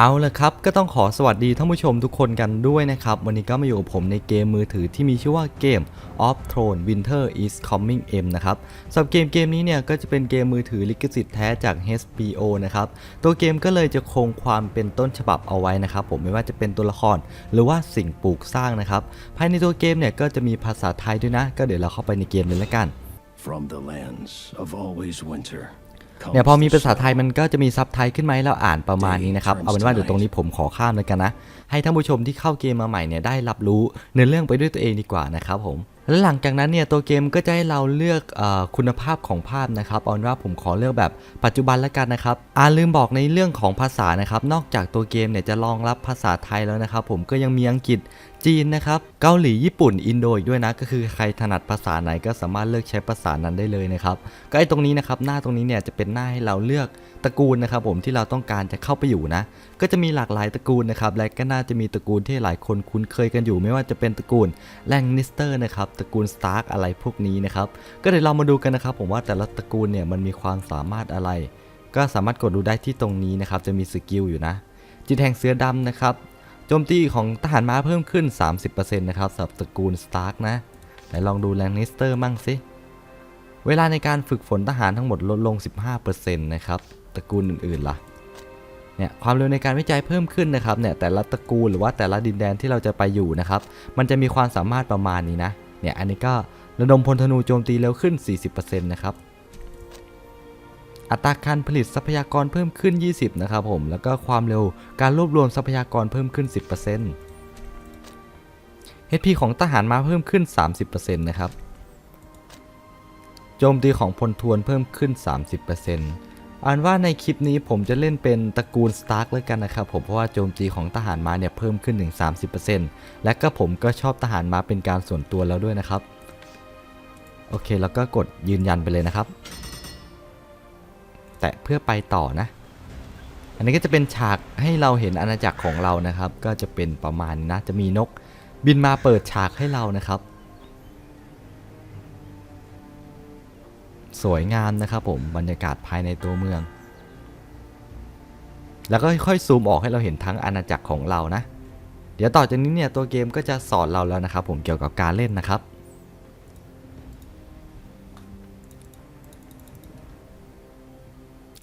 เอาละครับ ก็ต้องขอสวัสดีท่านผู้ชมทุกคนกันด้วยนะครับ วันนี้ก็มาอยู่กับผมในเกมมือถือที่มีชื่อว่าเกม of Throne Winter is Coming M นะครับสำหรับเกมเกมนี้เนี่ยก็จะเป็นเกมมือถือลิขสิทธิ์แท้จาก HBO นะครับ ตัวเกมก็เลยจะคงความเป็นต้นฉบับเอาไว้นะครับ ผมไม่ว่าจะเป็นตัวละครหรือว่าสิ่งปลูกสร้างนะครับ ภายในตัวเกมเนี่ยก็จะมีภาษาไทยด้วยนะ ก็เดี๋ยวเราเข้าไปในเกมเลยละกัน From the lands of always winter. เนี่ยพอมีภาษาไทยมันก็จะมีซับไทยขึ้นมาให้เราอ่านประมาณนี้นะครับ เอาเป็นว่าเดี๋ยวตรงนี้ผมขอข้ามเลยกันนะ ให้ท่านผู้ชมที่เข้าเกมมาใหม่เนี่ยได้รับรู้เนื้อเรื่องไปด้วยตัวเองดีกว่านะครับผมแล้วหลังจากนั้นเนี่ยตัวเกมก็จะให้เราเลือกเออคุณภาพของภาพนะครับเอาเป็นว่าผมขอเลือกแบบปัจจุบันแล้วกันนะครับอ่าลืมบอกในเรื่องของภาษานะครับ นอกจากตัวเกมเนี่ยจะรองรับภาษาไทยแล้วนะครับ ผมก็ยังมีอังกฤษ จีนนะครับ เกาหลี ญี่ปุ่น อินโดอีกด้วยนะ ก็คือใครถนัดภาษาไหนก็สามารถเลือกใช้ภาษานั้นได้เลยนะครับ ก็ไอ้ตรงนี้นะครับ หน้าตรงนี้เนี่ยจะเป็นหน้าให้เราเลือกตระกูลนะครับผมที่เราต้องการจะเข้าไปอยู่นะ ก็จะมีหลากหลายตระกูลนะครับ และก็น่าจะมีตระกูลที่หลายคนคุ้นเคยกันอยู่ ไม่ว่าจะเป็นตระกูลแลงนิสเตอร์นะครับ ตระกูลสตาร์กอะไรพวกนี้นะครับ ก็เดี๋ยวเรามาดูกันนะครับ ผมว่าแต่ละตระกูลเนี่ยมันมีความสามารถอะไร ก็สามารถกดดูได้ที่ตรงนี้นะครับ จะมีสกิลอยู่นะจิตแห่งเสือดำนะครับ โจมตีของทหารม้าเพิ่มขึ้น 30%นะครับสำหรับตระกูลสตาร์กนะไหนลองดูแลงนิสเตอร์มั่งสิ เวลาในการฝึกฝนทหารทั้งหมดลดลง 15%นะครับ ตระกูลอื่นๆล่ะ เนี่ยความเร็วในการวิจัยเพิ่มขึ้นนะครับเนี่ยแต่ละตระกูลหรือว่าแต่ละดินแดนที่เราจะไปอยู่นะครับ มันจะมีความสามารถประมาณนี้นะ เนี่ยอันนี้ก็ระดมพลธนูโจมตีเร็วขึ้น 40%นะครับ อัตราการผลิตทรัพยากรเพิ่มขึ้น 20 นะครับผม แล้วก็ความเร็วการรวบรวมทรัพยากรเพิ่มขึ้น 10% HP ของทหารมาเพิ่มขึ้น 30%นะครับ โจมตีของพลทวนเพิ่มขึ้น 30%อ่านว่าในคลิปนี้ผมจะเล่นเป็นตระกูลสตาร์กเลยกันนะครับผมเพราะว่าโจมตีของทหารม้าเนี่ยเพิ่มขึ้นถึง 30%และก็ผมก็ชอบทหารม้าเป็นการส่วนตัวแล้วด้วยนะครับ โอเคแล้วก็กดยืนยันไปเลยนะครับ แตะเพื่อไปต่อนะ อันนี้ก็จะเป็นฉากให้เราเห็นอาณาจักรของเรานะครับ ก็จะเป็นประมาณนี้นะจะมีนกบินมาเปิดฉากให้เรานะครับ สวยงามนะครับผมบรรยากาศภายในตัวเมือง แล้วก็ค่อยซูมออกให้เราเห็นทั้งอาณาจักรของเรานะ เดี๋ยวต่อจากนี้เนี่ยตัวเกมก็จะสอนเราแล้วนะครับผมเกี่ยวกับการเล่นนะครับ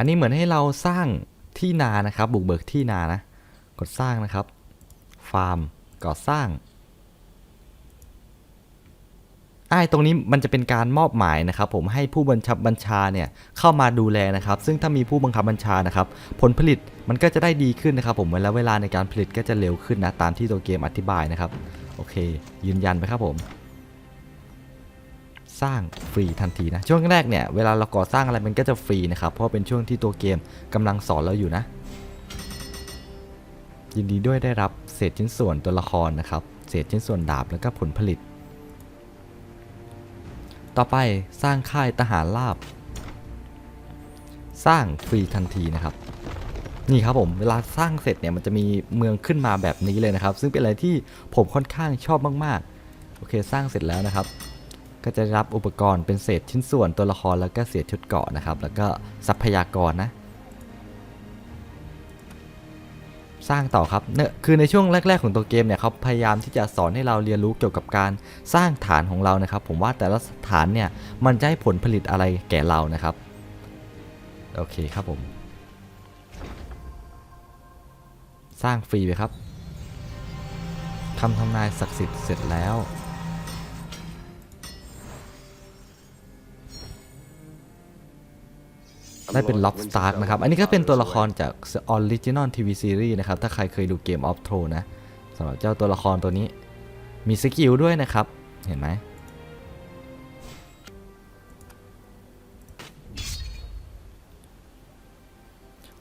อันนี้เหมือนให้เราสร้างที่นานะครับ บุกเบิกที่นานะ กดสร้างนะครับ ฟาร์ม ก่อสร้างไอ้ตรงนี้มันจะเป็นการมอบหมายนะครับ ผมให้ผู้บัญชาบัญชาเนี่ยเข้ามาดูแลนะครับ ซึ่งถ้ามีผู้บังคับบัญชานะครับ ผลผลิตมันก็จะได้ดีขึ้นนะครับ ผมแล้วเวลาในการผลิตก็จะเร็วขึ้นนะตามที่ตัวเกมอธิบายนะครับ โอเค ยืนยันไปครับผม สร้างฟรีทันทีนะ ช่วงแรกเนี่ยเวลาเราก่อสร้างอะไรมันก็จะฟรีนะครับเพราะเป็นช่วงที่ตัวเกมกำลังสอนเราอยู่นะ ยินดีด้วยได้รับเศษชิ้นส่วนตัวละครนะครับเศษชิ้นส่วนดาบแล้วก็ผลผลิต ต่อไปสร้างค่ายทหารราบ สร้างฟรีทันทีนะครับนี่ครับผมเวลาสร้างเสร็จเนี่ยมันจะมีเมืองขึ้นมาแบบนี้เลยนะครับ ซึ่งเป็นอะไรที่ผมค่อนข้างชอบมากๆ โอเคสร้างเสร็จแล้วนะครับ ก็จะรับอุปกรณ์เป็นเศษชิ้นส่วนตัวละครแล้วก็เศษชุดเกาะนะครับ แล้วก็ทรัพยากรนะ สร้างต่อครับเนี่ยคือในช่วงแรก ๆ ของตัวเกมเนี่ยเขาพยายามที่จะสอนให้เราเรียนรู้เกี่ยวกับการสร้างฐานของเรานะครับ ผมว่าแต่ละฐานเนี่ยมันจะให้ผลผลิตอะไรแก่เรานะครับโอเคครับผม สร้างฟรีไปครับคำทำนายศักดิ์สิทธิ์เสร็จแล้ว ได้เป็น Lob Stark นะครับ อันนี้ก็เป็นตัวละครจาก Original TV Series นะครับ ถ้าใครเคยดูเกม of Thrones นะสำหรับเจ้าตัวละครตัวนี้ มีสกิลด้วยนะครับ เห็นไหม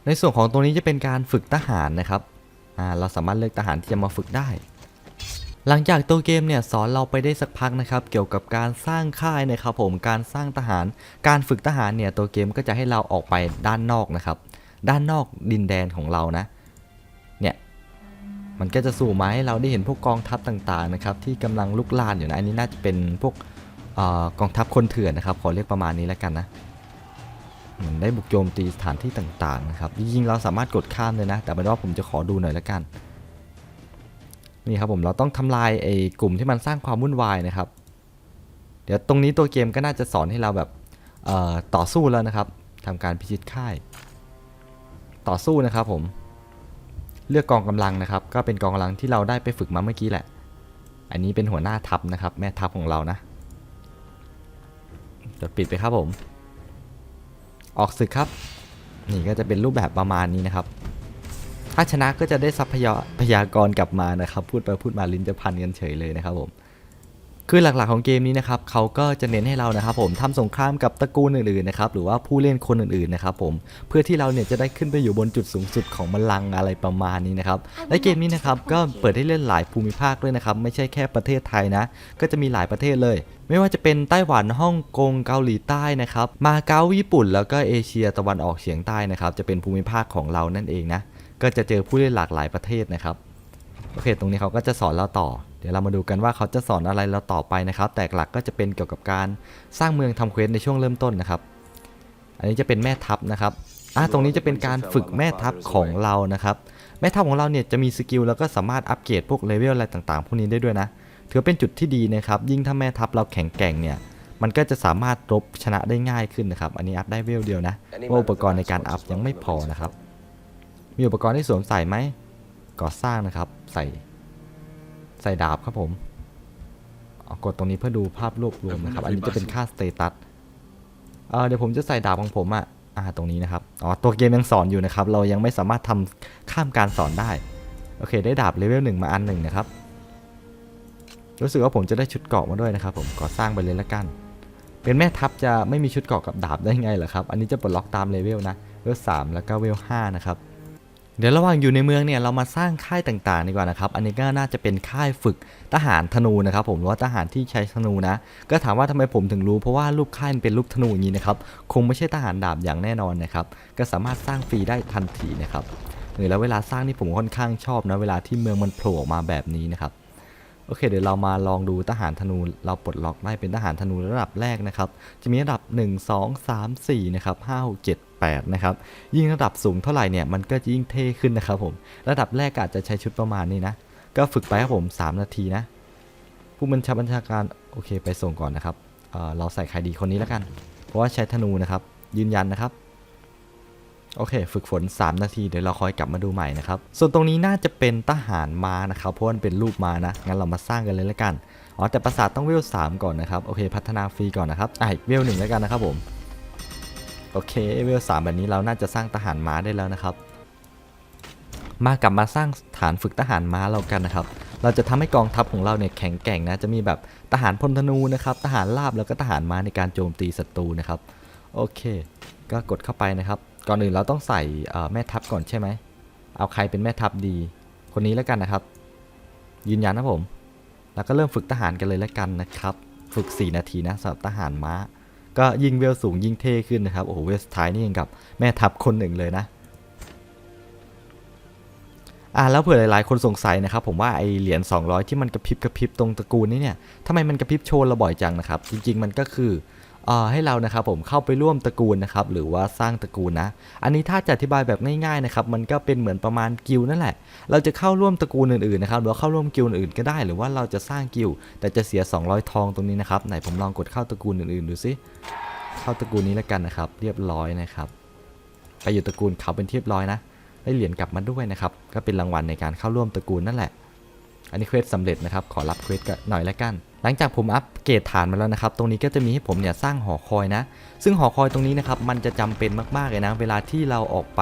ในส่วนของตรงนี้จะเป็นการฝึกทหารนะครับอ่าเราสามารถเลือกทหารที่จะมาฝึกได้ หลังจากตัวเกมเนี่ยสอนเราไปได้สักพักนะครับเกี่ยวกับการสร้างค่ายนะครับผมการสร้างทหาร การฝึกทหารเนี่ยตัวเกมก็จะให้เราออกไปด้านนอกนะครับ ด้านนอกดินแดนของเรานะเนี่ยมันก็จะสู่มาให้เราได้เห็นพวกกองทัพต่างๆนะครับที่กำลังลุกลานอยู่นะอันนี้น่าจะเป็นพวกออกองทัพคนเถื่อนนะครับขอเรียกประมาณนี้แล้วกันนะเหมือนได้บุกโจมตีสถานที่ต่างๆนะครับจริงๆเราสามารถกดข้ามเลยนะ แต่เป็นว่าผมจะขอดูหน่อยและกัน นี่ครับผมเราต้องทำลายไอ้กลุ่มที่มันสร้างความวุ่นวายนะครับ เดี๋ยวตรงนี้ตัวเกมก็น่าจะสอนให้เราแบบต่อสู้แล้วนะครับทำการพิชิตค่าย ต่อสู้นะครับผม เลือกกองกำลังนะครับ ก็เป็นกองกำลังที่เราได้ไปฝึกมาเมื่อกี้แหละ อันนี้เป็นหัวหน้าทัพนะครับ แม่ทัพของเรานะจะปิดไปครับผม ออกศึกครับ นี่ก็จะเป็นรูปแบบประมาณนี้นะครับ ถ้าชนะก็จะได้ทรัพยาพยากรกลับมานะครับ พูดไปพูดมาลิ้นจะพันกันเฉยเลยนะครับผมคือหลักๆของเกมนี้นะครับเขาก็จะเน้นให้เรานะครับผมทำสงครามกับตระกูลอื่นๆนะครับหรือว่าผู้เล่นคนอื่นๆนะครับผมเพื่อที่เราเนี่ยจะได้ขึ้นไปอยู่บนจุดสูงสุดของบัลลังก์อะไรประมาณนี้นะครับและเกมนี้นะครับก็เปิดให้เล่นหลายภูมิภาคด้วยนะครับไม่ใช่แค่ประเทศไทยนะ ก็จะมีหลายประเทศเลย ไม่ว่าจะเป็นไต้หวันฮ่องกงเกาหลีใต้นะครับมาเก๊าญี่ปุ่น แล้วก็เอเชียตะวันออกเฉียงใต้นะครับจะเป็นภูมิภาคของเรานั่นเองนะ ก็จะเจอผู้เล่นหลากหลายประเทศนะครับโอเค ตรงนี้เขาก็จะสอนเราต่อ เดี๋ยวเรามาดูกันว่าเขาจะสอนอะไรเราต่อไปนะครับ แต่หลักก็จะเป็นเกี่ยวกับการสร้างเมืองทำเควสในช่วงเริ่มต้นนะครับ อันนี้จะเป็นแม่ทัพนะครับอะตรงนี้จะเป็นการฝึกแม่ทัพของเรานะครับ แม่ทัพของเราเนี่ยจะมีสกิลแล้วก็สามารถอัปเกรดพวกเลเวลอะไรต่างๆ พวกนี้ได้ด้วยนะ ถือเป็นจุดที่ดีนะครับ ยิ่งถ้าแม่ทัพเราแข็งแกร่งเนี่ย มันก็จะสามารถรบชนะได้ง่ายขึ้นนะครับ อันนี้อัพได้เวลเดียวนะเพราะอุปกรณ์ในการอัพยังไม่พอนะครับ มีอุปกรณ์ที่สวมใส่ไหมก่อสร้างนะครับ ใส่ใส่ดาบครับผมเอากดตรงนี้เพื่อดูภาพรวบรวมนะครับ อันนี้จะเป็นค่าสเตตัสเออเดี๋ยวผมจะใส่ดาบของผมอะอ่าตรงนี้นะครับ อ๋อ ตัวเกมยังสอนอยู่นะครับ เรายังไม่สามารถทำข้ามการสอนได้ โอเค ได้ดาบเลเวลหนึ่งมาอันหนึ่งนะครับ รู้สึกว่าผมจะได้ชุดเกราะมาด้วยนะครับ ผมก่อสร้างไปเลยละกัน เป็นแม่ทัพจะไม่มีชุดเกราะกับดาบได้ไงเหรอครับ อันนี้จะปลดล็อกตามเลเวลนะเวลสามแล้วก็เวลห้านะครับ เดี๋ยวระหว่างอยู่ในเมืองเนี่ยเรามาสร้างค่ายต่างๆดีกว่านะครับ อันนี้ก็น่าจะเป็นค่ายฝึกทหารธนูนะครับ ผมหรือว่าทหารที่ใช้ธนูนะ ก็ถามว่าทำไมผมถึงรู้เพราะว่ารูปค่ายมันเป็นรูปธนูอย่างนี้นะครับ คงไม่ใช่ทหารดาบอย่างแน่นอนนะครับ ก็สามารถสร้างฟรีได้ทันทีนะครับหรือแล้วเวลาสร้างนี่ผมค่อนข้างชอบนะเวลาที่เมืองมันโผล่ออกมาแบบนี้นะครับ โอเค เดี๋ยวเรามาลองดูทหารธนู เราปลดล็อกได้เป็นทหารธนูระดับแรกนะครับ จะมีระดับ 1 2 3 4 นะครับ 5 6 7 8 นะครับ ยิ่งระดับสูงเท่าไหร่เนี่ย มันก็ยิ่งเท่ขึ้นนะครับผม ระดับแรกอาจจะใช้ชุดประมาณนี้นะ ก็ฝึกไปครับผม 3 นาทีนะ ผู้บัญชาบัญชาการ โอเค ไปส่งก่อนนะครับเเราใส่ใครดีคนนี้แล้วกัน เพราะว่าใช้ธนูนะครับ ยืนยันนะครับ โอเค ฝึกฝน 3 นาที เดี๋ยวเราคอยกลับมาดูใหม่นะครับ ส่วนตรงนี้น่าจะเป็นทหารม้านะครับ เพราะว่ามันเป็นรูปม้านะ งั้นเรามาสร้างกันเลยแล้วกัน อ๋อ แต่ปราสาทต้องเวล3ก่อนนะครับ โอเค พัฒนาฟรีก่อนนะครับ อะเวลหนึ่งแล้วกันนะครับผม โอเค เวล3แบบนี้เราน่าจะสร้างทหารม้าได้แล้วนะครับ มากลับมาสร้างฐานฝึกทหารม้าเรากันนะครับ เราจะทำให้กองทัพของเราเนี่ยแข็งแกร่งนะ จะมีแบบทหารพลธนูนะครับ ทหารราบแล้วก็ทหารม้าในการโจมตีศัตรูนะครับ โอเค ก็กดเข้าไปนะครับ ก่อนอื่นเราต้องใส่แม่ทัพก่อนใช่ไหม เอาใครเป็นแม่ทัพดี คนนี้แล้วกันนะครับ ยืนยันนะผม แล้วก็เริ่มฝึกทหารกันเลยแล้วกันนะครับ ฝึก 4 นาทีนะสำหรับทหารม้า ก็ยิ่งเวลสูงยิ่งเท่ขึ้นนะครับ โอ้โหเวลสท้ายนี่ยังกับแม่ทัพคนหนึ่งเลยนะอ่าแล้วเผื่อหลายๆ คนสงสัยนะครับ ผมว่าไอเหรียญ200 ที่มันกระพริบกระพริบตรงตระกูลนี้เนี่ยทำไมมันกระพริบโชว์เราบ่อยจังนะครับ จริง ๆ มันก็คือ ให้เรานะครับผมเข้าไปร่วมตระกูลนะครับหรือว่าสร้างตระกูลนะ อันนี้ถ้าจะอธิบายแบบง่ายๆนะครับมันก็เป็นเหมือนประมาณกิลนั่นแหละ เราจะเข้าร่วมตระกูลอื่นๆนะครับหรือว่าเข้าร่วมกิลอื่นก็ได้ หรือว่าเราจะสร้างกิลแต่จะเสีย 200 ทองตรงนี้นะครับไหนผมลองกดเข้าตระกูลอื่นๆดูสิเข้าตระกูลนี้แล้วกันนะครับ เรียบร้อยนะครับไปอยู่ตระกูลเขาเป็นเรียบร้อยนะได้เหรียญกลับมาด้วยนะครับก็เป็นรางวัลในการเข้าร่วมตระกูลนั่นแหละ อันนี้เควสสำเร็จนะครับขอรับเควสกันหน่อยแล้วกัน หลังจากผมอัปเกรดฐานมาแล้วนะครับ ตรงนี้ก็จะมีให้ผมเนี่ยสร้างหอคอยนะ ซึ่งหอคอยตรงนี้นะครับมันจะจำเป็นมากๆเลยนะ เวลาที่เราออกไป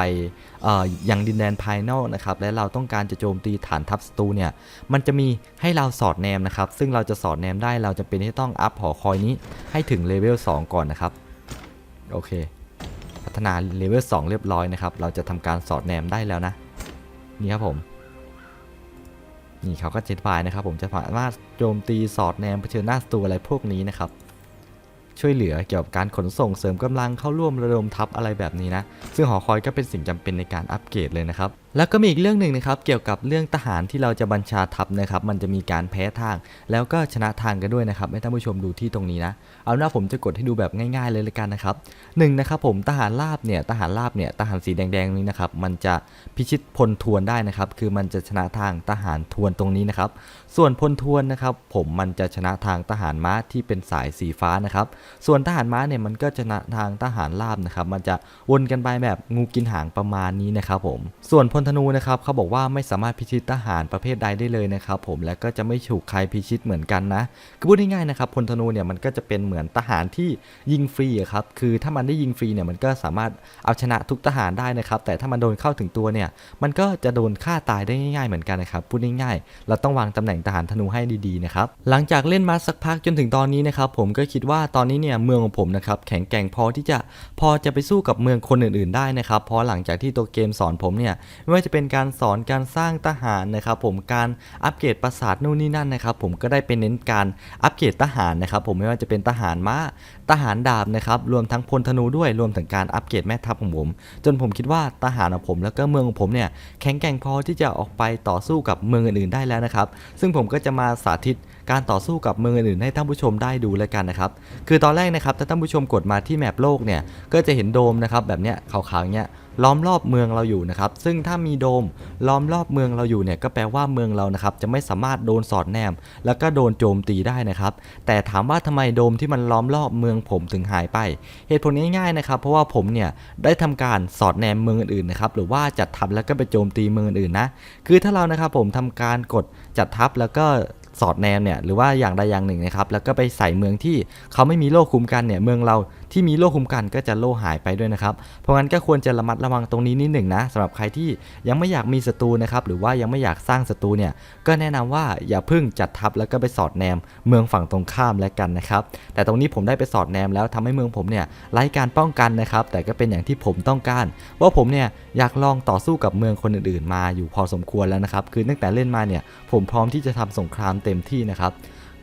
เอ่อยังดินแดนภายนอกนะครับ และเราต้องการจะโจมตีฐานทัพศัตรูเนี่ย มันจะมีให้เราสอดแนมนะครับ ซึ่งเราจะสอดแนมได้เราจะเป็นที่ต้องอัพหอคอยนี้ให้ถึงเลเวล2ก่อนนะครับ โอเค พัฒนาเลเวล2เรียบร้อยนะครับ เราจะทำการสอดแนมได้แล้วนะ นี่ครับผม นี่เขาก็เจ็ดพายนะครับ ผมจะสามารถโจมตีสอดแนมเผชิญหน้าศัตรูอะไรพวกนี้นะครับ ช่วยเหลือเกี่ยวกับการขนส่งเสริมกำลังเข้าร่วมระดมทัพอะไรแบบนี้นะ ซึ่งหอคอยก็เป็นสิ่งจำเป็นในการอัปเกรดเลยนะครับ แล้วก็มีอีกเรื่องหนึ่งนะครับเกี่ยวกับเรื่องทหารที่เราจะบัญชาทัพนะครับมันจะมีการแพ้ทาง แล้วก็ชนะทางกันด้วยนะครับให้ท่านผู้ชมดูที่ตรงนี้นะเอาหน้าผมจะกดให้ดูแบบง่ายๆเลยละกันนะครับหนึ่งนะครับผมทหารราบเนี่ยทหารราบเนี่ยทหารสีแดงๆนี้นะครับมันจะพิชิตพลทวนได้นะครับคือมันจะชนะทางทหารทวนตรงนี้นะครับส่วนพลทวนนะครับผมมันจะชนะทางทหารม้าที่เป็นสายสีฟ้านะครับส่วนทหารม้าเนี่ยมันก็ชนะทางทหารราบนะครับมันจะวนกันไปแบบงูกินหางประมาณนี้นะครับผมส่วนพลธนูนะครับเขาบอกว่าไม่สามารถพิชิตทหารประเภทใดได้เลยนะครับผมและก็จะไม่ถูกใครพิชิตเหมือนกันนะคือพูดง่ายๆนะครับพลธนูเนี่ยมันก็จะเป็นเหมือนทหารที่ยิงฟรีครับคือถ้ามันได้ยิงฟรีเนี่ยมันก็สามารถเอาชนะทุกทหารได้นะครับแต่ถ้ามันโดนเข้าถึงตัวเนี่ยมันก็จะโดนฆ่าตายได้ง่ายๆเหมือนกันนะครับพูดง่ายๆ เราต้องวางตำแหน่งทหารธนูให้ดีๆนะครับหลังจากเล่นมาสักพักจนถึงตอนนี้นะครับผมก็คิดว่าตอนนี้เนี่ยเมืองของผมนะครับแข็งแกร่งพอที่จะพอจะไปสู้กับเมืองคนอื่นๆได้นะครับเพราะหลังจากที่ตัวเกมสอนผมเนี่ยไม่ว่าจะเป็นการสอนการสร้างทหารนะครับผมการอัปเกรดปราสาทนู่นนี่นั่นนะครับผมก็ได้ไปเน้นการอัปเกรดทหารนะครับผมไม่ว่าจะเป็นทหารม้าทหารดาบนะครับรวมทั้งพลธนูด้วยรวมถึงการอัปเกรดแม่ทัพของผม จนผมคิดว่าทหารของผมแล้วก็เมืองของผมเนี่ยแข็งแกร่งพอที่จะออกไปต่อสู้กับเมืองอื่นๆได้แล้วนะครับซึ่งผมก็จะมาสาธิต การต่อสู้กับเมืองอื่นให้ท่านผู้ชมได้ดูแล้วกันนะครับ คือตอนแรกนะครับถ้าท่านผู้ชมกดมาที่แมปโลกเนี่ยก็จะเห็นโดมนะครับแบบเนี้ยขาวๆเนี้ยล้อมรอบเมืองเราอยู่นะครับ ซึ่งถ้ามีโดมล้อมรอบเมืองเราอยู่เนี่ยก็แปลว่าเมืองเรานะครับจะไม่สามารถโดนสอดแนม แล้วก็โดนโจมตีได้นะครับ แต่ถามว่าทำไมโดมที่มันล้อมรอบเมืองผมถึงหายไป เหตุผลง่ายๆนะครับ เพราะว่าผมเนี่ยได้ทำการสอดแนมเมืองอื่นๆนะครับหรือว่าจัดทัพแล้วก็ไปโจมตีเมืองอื่นนะ คือถ้าเรานะครับผมทำการกดจัดทัพแล้วก็ สอดแนมเนี่ยหรือว่าอย่างใดอย่างหนึ่งนะครับแล้วก็ไปใส่เมืองที่เขาไม่มีโรคคุมกันเนี่ยเมืองเราที่มีโล่คุ้มกันก็จะโล่หายไปด้วยนะครับ เพราะงั้นก็ควรจะระมัดระวังตรงนี้นิดหนึ่งนะสำหรับใครที่ยังไม่อยากมีศัตรูนะครับหรือว่ายังไม่อยากสร้างศัตรูเนี่ยก็แนะนำว่าอย่าพึ่งจัดทัพแล้วก็ไปสอดแนมเมืองฝั่งตรงข้ามแล้วกันนะครับแต่ตรงนี้ผมได้ไปสอดแนมแล้วทำให้เมืองผมเนี่ยไร้การป้องกันนะครับแต่ก็เป็นอย่างที่ผมต้องการ ว่าผมเนี่ยอยากลองต่อสู้กับเมืองคนอื่นๆ มาอยู่พอสมควรแล้วนะครับคือตั้งแต่เล่นมาเนี่ยผมพร้อมที่จะทำสงครามเต็มที่นะครับ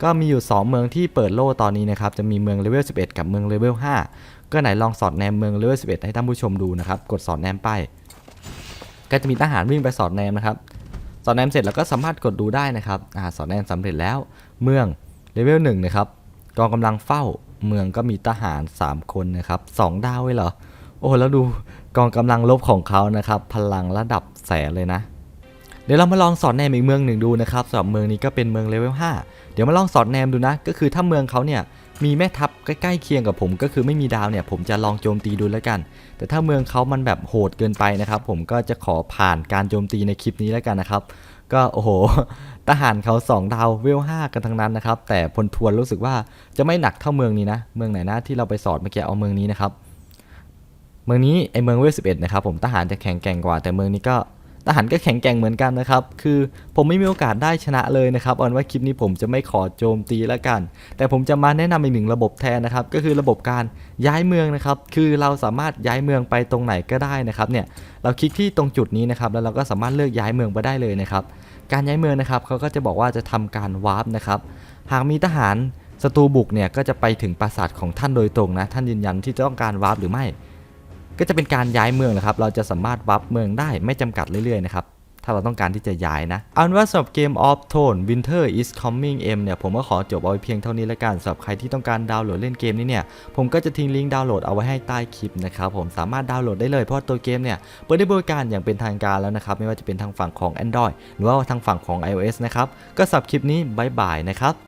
ก็มีอยู่ 2 เมืองที่เปิดโล่ตอนนี้นะครับ จะมีเมืองเลเวล 11 กับเมืองเลเวล 5 ก็ไหนลองสอดแนมเมืองเลเวล 11 ให้ท่านผู้ชมดูนะครับ กดสอดแนมไป ก็จะมีทหารวิ่งไปสอดแนมนะครับ สอดแนมเสร็จแล้วก็สามารถกดดูได้นะครับอ่าสอดแนมสำเร็จแล้ว เมืองเลเวล1นะครับ กองกำลังเฝ้า เมืองก็มีทหาร 3 คนนะครับสองดาวไว้เหรอ โอ้แล้วดูกองกำลังลบของเขานะครับ พลังระดับแสนเลยนะ เดี๋ยวเรามาลองสอดแนมอีกเมืองหนึ่งดูนะครับสำหรับเมืองนี้ก็เป็นเมืองเลเวล5เดี๋ยวมาลองสอดแนมดูนะ ก็คือถ้าเมืองเขาเนี่ยมีแม่ทัพใกล้ๆเคียงกับผม ก็คือไม่มีดาวเนี่ย ผมจะลองโจมตีดูแล้วกัน แต่ถ้าเมืองเขามันแบบโหดเกินไปนะครับ ผมก็จะขอผ่านการโจมตีในคลิปนี้แล้วกันนะครับ ก็โอ้โหทหารเขา2ดาวเวล5กันทั้งนั้นนะครับแต่พลทวนรู้สึกว่าจะไม่หนักเท่าเมืองนี้นะ เมืองไหนนะที่เราไปสอดเมื่อกี้เอาเมืองนี้นะครับเมืองนี้ไอเมืองเวล11นะครับผมทหารจะแข็งแกร่งกว่าแต่เมืองนี้ก็ ทหารก็แข็งแกร่งเหมือนกันนะครับ คือผมไม่มีโอกาสได้ชนะเลยนะครับเอาเป็นว่าคลิปนี้ผมจะไม่ขอโจมตีแล้วกัน แต่ผมจะมาแนะนำอีกหนึ่งระบบแทนนะครับ ก็คือระบบการย้ายเมืองนะครับ คือเราสามารถย้ายเมืองไปตรงไหนก็ได้นะครับ เนี่ย เราคลิกที่ตรงจุดนี้นะครับ แล้วเราก็สามารถเลือกย้ายเมืองไปได้เลยนะครับ การย้ายเมืองนะครับเขาก็จะบอกว่าจะทำการวาร์ปนะครับ หากมีทหารศัตรูบุกเนี่ยก็จะไปถึงปราสาทของท่านโดยตรงนะ ท่านยืนยันที่จะต้องการวาร์ปหรือไม่ ก็จะเป็นการย้ายเมืองนะครับ เราจะสามารถวาร์ปเมืองได้ไม่จำกัดเรื่อยๆนะครับ ถ้าเราต้องการที่จะย้ายนะ เอาเป็นว่าสำหรับเกม Off Tone Winter is Coming M เนี่ย ผมก็ขอจบเอาไว้เพียงเท่านี้แล้วกันสำหรับใครที่ต้องการดาวน์โหลดเล่นเกมนี้เนี่ย ผมก็จะทิ้งลิงก์ดาวน์โหลดเอาไว้ให้ใต้คลิปนะครับ ผมสามารถดาวน์โหลดได้เลยเพราะตัวเกมเนี่ยเปิดได้บริการอย่างเป็นทางการแล้วนะครับ ไม่ว่าจะเป็นทางฝั่งของ Android หรือว่าทางฝั่งของ iOS นะครับ ก็สำหรับคลิปนี้บายบายนะครับ